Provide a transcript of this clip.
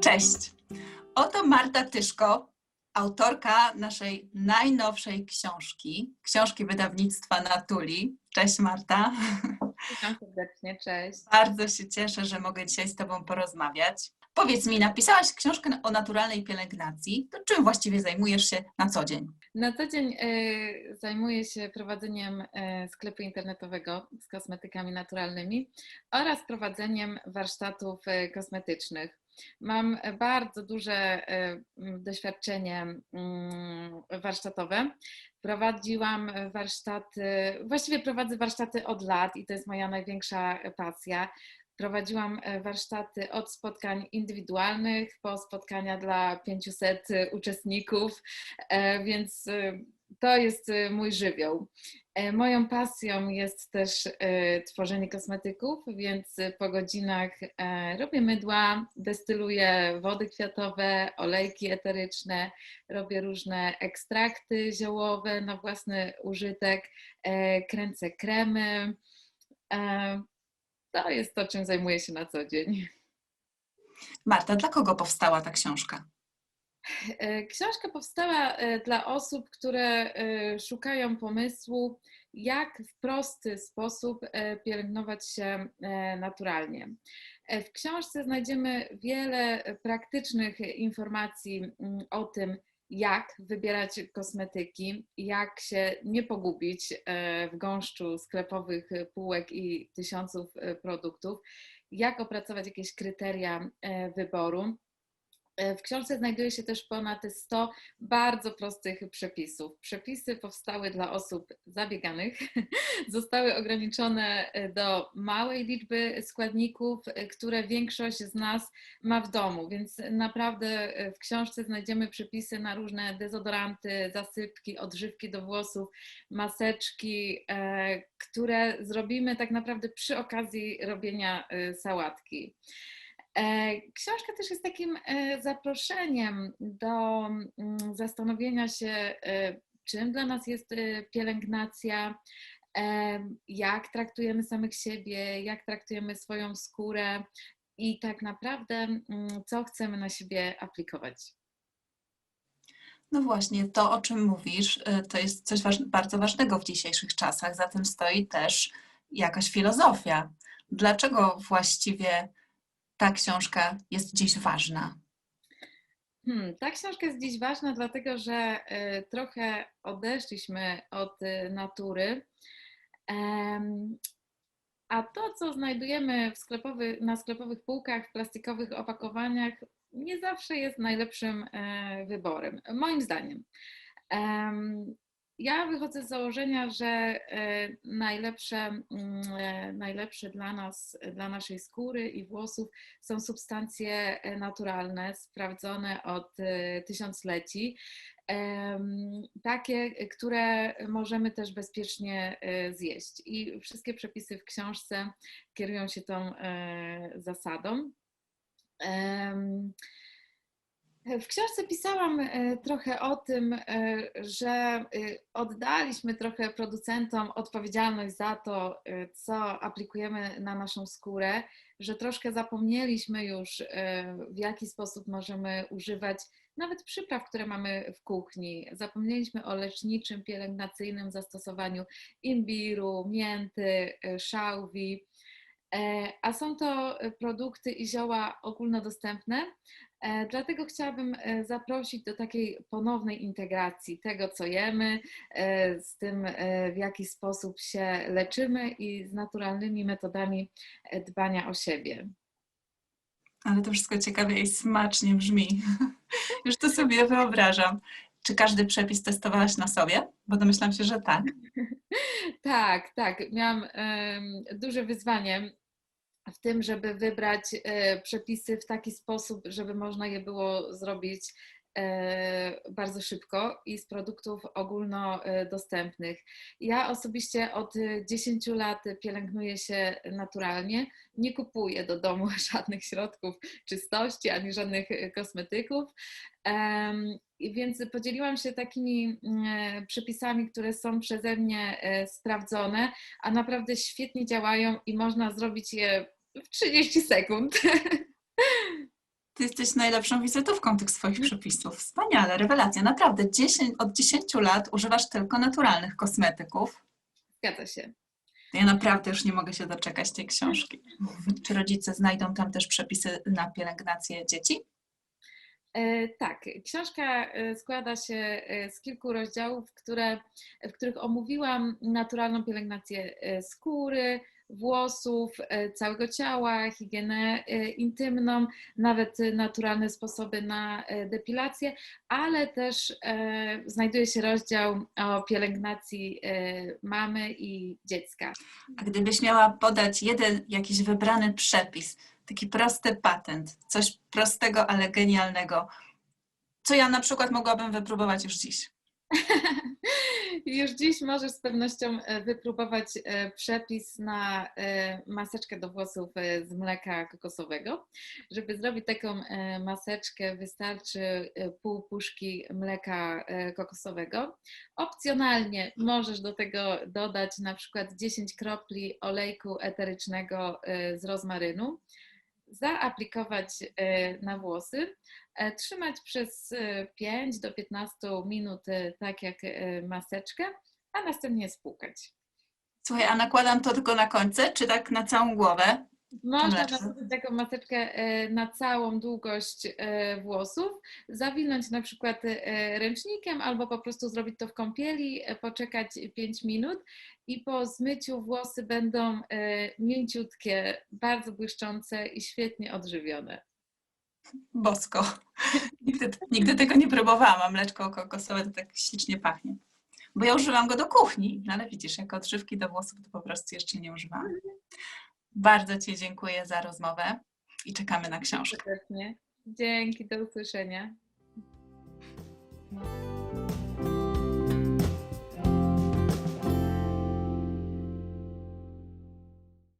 Cześć! Oto Marta Tyszko, autorka naszej najnowszej książki, książki wydawnictwa Natuli. Cześć Marta. Witam serdecznie, cześć. Bardzo się cieszę, że mogę dzisiaj z Tobą porozmawiać. Powiedz mi, napisałaś książkę o naturalnej pielęgnacji. To czym właściwie zajmujesz się na co dzień? Na co dzień y, zajmuję się prowadzeniem y, sklepu internetowego z kosmetykami naturalnymi oraz prowadzeniem warsztatów y, kosmetycznych. Mam bardzo duże doświadczenie mm, warsztatowe. Prowadziłam warsztaty, właściwie prowadzę warsztaty od lat i to jest moja największa pasja. Prowadziłam e, warsztaty od spotkań indywidualnych po spotkania dla 500 uczestników, e, więc e, to jest mój żywioł. Moją pasją jest też tworzenie kosmetyków, więc po godzinach robię mydła, destyluję wody kwiatowe, olejki eteryczne, robię różne ekstrakty ziołowe na własny użytek, kręcę kremy to jest to, czym zajmuję się na co dzień. Marta, dla kogo powstała ta książka? E, książka powstała e, dla osób, które e, szukają pomysłu, jak w prosty sposób pielęgnować się naturalnie. W książce znajdziemy wiele praktycznych informacji mm, o tym, jak wybierać kosmetyki, jak się nie pogubić w gąszczu sklepowych półek i tysiąców produktów, jak opracować jakieś kryteria wyboru. E, w książce znajduje się też ponad 100 bardzo prostych przepisów. Przepisy powstały dla osób zabieganych, zostały ograniczone e, do małej liczby składników, e, które większość z nas ma w domu, więc naprawdę w książce znajdziemy przepisy na różne dezodoranty, zasypki, odżywki do włosów, maseczki, które zrobimy tak naprawdę przy okazji robienia sałatki. E, książka też jest takim e, zaproszeniem do mm, zastanowienia się, e, czym dla nas jest pielęgnacja, jak traktujemy samych siebie, jak traktujemy swoją skórę i tak naprawdę, mm, co chcemy na siebie aplikować. No właśnie, to o czym mówisz, to jest coś bardzo ważnego w dzisiejszych czasach. Za tym stoi też jakaś filozofia. Dlaczego właściwie ta książka jest dziś ważna? Hmm, ta książka jest dziś ważna, dlatego że y, trochę odeszliśmy od y, natury. A to, co znajdujemy sklepowy, na sklepowych półkach, w plastikowych opakowaniach, nie zawsze jest najlepszym e, wyborem, moim zdaniem. Ja wychodzę z założenia, że e, najlepsze, mm, e, najlepsze dla nas, dla naszej skóry i włosów są substancje e, naturalne, sprawdzone od tysiącleci. Takie, które możemy też bezpiecznie zjeść. I wszystkie przepisy w książce kierują się tą zasadą. W książce pisałam e, trochę o tym, e, że e, oddaliśmy trochę producentom odpowiedzialność za to, co aplikujemy na naszą skórę, że troszkę zapomnieliśmy już, w jaki sposób możemy używać nawet przypraw, które mamy w kuchni. Zapomnieliśmy o leczniczym, pielęgnacyjnym zastosowaniu imbiru, mięty, szałwi. A są to produkty i zioła ogólnodostępne, E, dlatego chciałabym e, zaprosić do takiej ponownej integracji tego, co jemy, e, z tym, w jaki sposób się leczymy i z naturalnymi metodami dbania o siebie. Ale to wszystko ciekawie i smacznie brzmi. Już to sobie wyobrażam. Czy każdy przepis testowałaś na sobie? Bo domyślam się, że tak. tak, tak. Miałam duże wyzwanie w tym, żeby wybrać e, przepisy w taki sposób, żeby można je było zrobić e, bardzo szybko i z produktów ogólnodostępnych. Ja osobiście od 10 lat pielęgnuję się naturalnie. Nie kupuję do domu żadnych środków czystości ani żadnych kosmetyków. Więc podzieliłam się takimi mm, przepisami, które są przeze mnie e, sprawdzone, a naprawdę świetnie działają i można zrobić je w 30 sekund. Ty jesteś najlepszą wizytówką tych swoich przepisów. Wspaniale, rewelacja. Naprawdę, 10, od 10 lat używasz tylko naturalnych kosmetyków. Zgadza się. Ja naprawdę już nie mogę się doczekać tej książki. Czy rodzice znajdą tam też przepisy na pielęgnację dzieci? E, Tak, książka e, składa się e, z kilku rozdziałów, które, w których omówiłam naturalną pielęgnację skóry, włosów, e, całego ciała, higienę e, intymną, nawet naturalne sposoby na e, depilację, ale też znajduje się rozdział o pielęgnacji mamy i dziecka. A gdybyś miała podać jeden jakiś wybrany przepis, taki prosty patent, coś prostego, ale genialnego, co ja na przykład mogłabym wypróbować już dziś? Już dziś możesz z pewnością e, wypróbować e, przepis na e, maseczkę do włosów z mleka kokosowego. Żeby zrobić taką maseczkę, wystarczy pół puszki mleka kokosowego. Opcjonalnie możesz do tego dodać na przykład 10 kropli olejku eterycznego z rozmarynu. Zaaplikować e, na włosy, e, trzymać przez e, 5 do 15 minut, e, tak jak e, maseczkę, a następnie spłukać. Słuchaj, a nakładam to tylko na końce, czy tak na całą głowę? Można nałożyć taką maseczkę e, na całą długość e, włosów, zawinąć na przykład e, ręcznikiem albo po prostu zrobić to w kąpieli, poczekać 5 minut i po zmyciu włosy będą mięciutkie, bardzo błyszczące i świetnie odżywione. Bosko. Nigdy, nigdy tego nie próbowałam, a mleczko kokosowe to tak ślicznie pachnie. Bo ja używam go do kuchni, no ale widzisz, jako odżywki do włosów to po prostu jeszcze nie używałam. Bardzo Ci dziękuję za rozmowę i czekamy na książkę. Dzięki, do usłyszenia.